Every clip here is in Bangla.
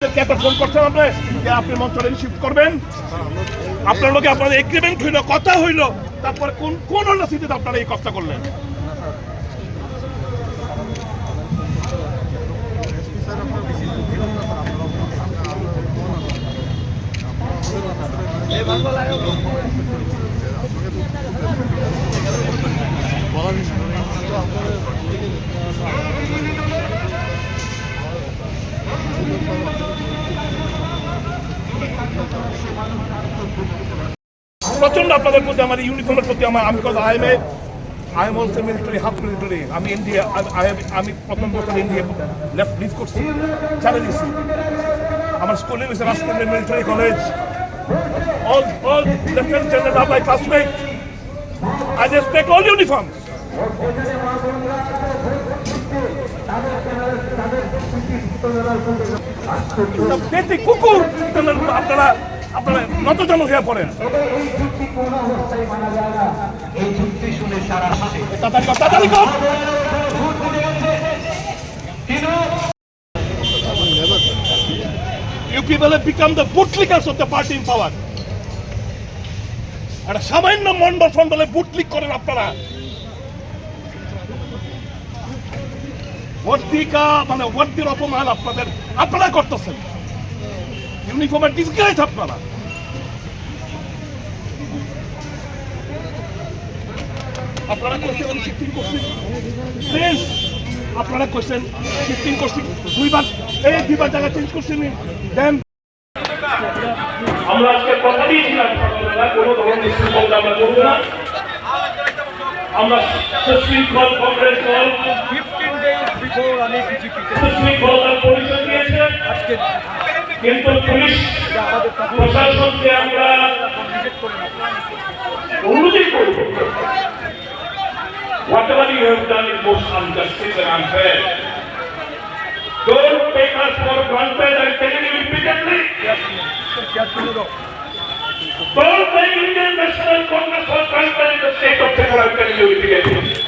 কে একটা ফোন যে আপনি? করবেন? আপনার লোকে আপনাদের এগ্রিমেন্ট হইল, কথা হইল, তারপরে কোন কোন অন্য স্থিতিতে আপনারা এই কথা করলেন? প্রচণ্ড আপনাদের প্রতি আমার ইউনিফর্মের প্রতি আমার, আমি কথা I am I am also military half military আমি ইন্ডিয়া আমি প্রথম বছর ইন্ডিয়া লেফট লিভ করছি, ছেড়ে দিয়েছি আমার স্কুলিং হয়েছে রাষ্ট্রপতি military college all all lieutenant general R my classmate I respect all uniforms পেতে কুকুর আপনারা আপনারা নতজন হয়ে পড়েন। তাড়াতাড়ি কর, তাড়াতাড়ি কর। You people have become the bootlickers of the party in power. একটা সামান্য মন্ডল ফন্ডলে বুটলিক করেন আপনারা। ভর্তিকা মানে ভর্তির অপমান আপনাদের, আপনারা করতেছেন। ইউনিফর্মের ডিসগাইজ আপনারা। আপনারা কইছেন আপনারা কইছেন শিফটিং করছি দুইবার এই দুইবার জায়গা চেঞ্জ করছি দেন আমরা আজকে কথা দিয়েছিলাম সকালবেলা কোনো ধরনের আমরা করব না। আমরা সুশৃঙ্খল কংগ্রেস দল সুশৃঙ্খলতার পরিচয় দিয়েছে। কিন্তু পুলিশ প্রশাসনকে আমরা অনুরোধই করব। Most injustice and unfair. Don't take us for granted and telling you repeatedly. Don't take Indian National Congress for granted in the state of Kerala, I'm telling you repeatedly.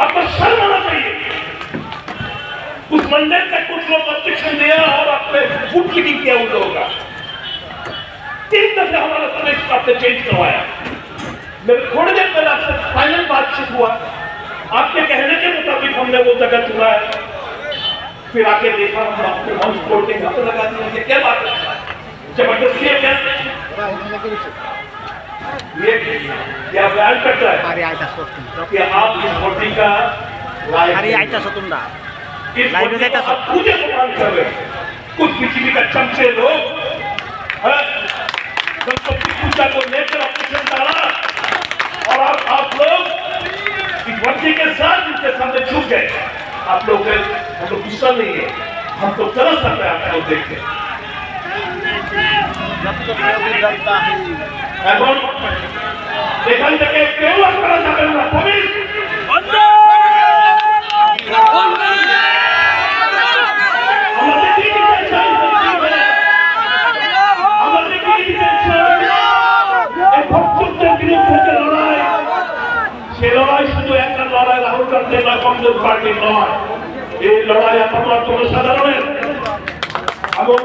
आपको शर्म आना चाहिए उस मंडल का कुछ लोग ऑब्जेक्शन दिया और आपने फुट लीकिंग किया उन लोगों का तीन दफे हमारा समय साहब ने चेंज करवाया। मेरे थोड़ी देर पहले आपसे फाइनल बातचीत हुआ। आपके कहने के मुताबिक हमने वो जगह चुना है। फिर आके देखा हम आपके मंच छोड़ के घर लगा दिया क्या बात है? ज़बरदस्ती है क्या? ये क्या बयान कर रहा है? कि आप इस होटल का पूजा प्रदान कर रहे कुछ बिजली का चमचे लोग हाँ? सामने झुक गए आप लोग के हम लोग गुस्सा नहीं है हम तो तरस आता है आपको देख के এখন এখান লড়াই শুধু একটা লড়াই রাহুল গান্ধী বা কংগ্রেস পার্টির নয়। এই লড়াই আপনার জনসাধারণের এবং